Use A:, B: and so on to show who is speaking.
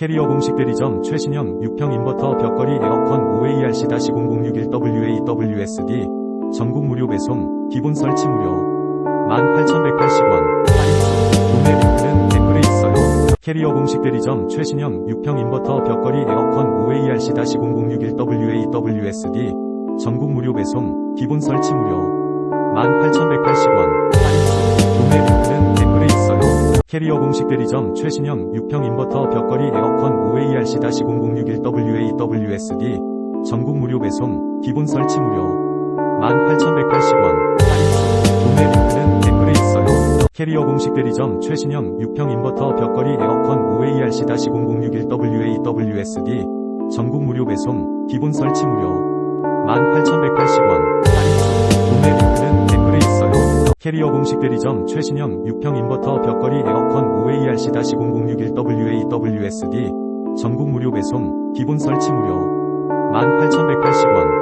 A: 캐리어 공식 대리점 최신형 6평 인버터 벽걸이 에어컨 OARC-006-WAWSD 전국 무료 배송, 기본 설치 무료. 18,180원 할인 구매 링크는 댓글에 있어요. 캐리어 공식 대리점 최신형 6평 인버터 벽걸이 에어컨 OARC-006-WAWSD 전국 무료 배송, 기본 설치 무료 캐리어 공식 대리점 최신형 6평 인버터 벽걸이 에어컨 OARC-006-WAWSD 전국 무료 배송, 기본 설치 무료. 18,180원 할인 구매 링크는 댓글에 있어요. 캐리어 공식 대리점 최신형 6평 인버터 벽걸이 에어컨 OARC-006-WAWSD 전국 무료 배송, 기본 설치 무료. 18,180원 캐리어 공식 대리점 최신형 6평 인버터 벽걸이 에어컨 OARC-006-WAWSD 전국 무료 배송, 기본 설치 무료. 18,180원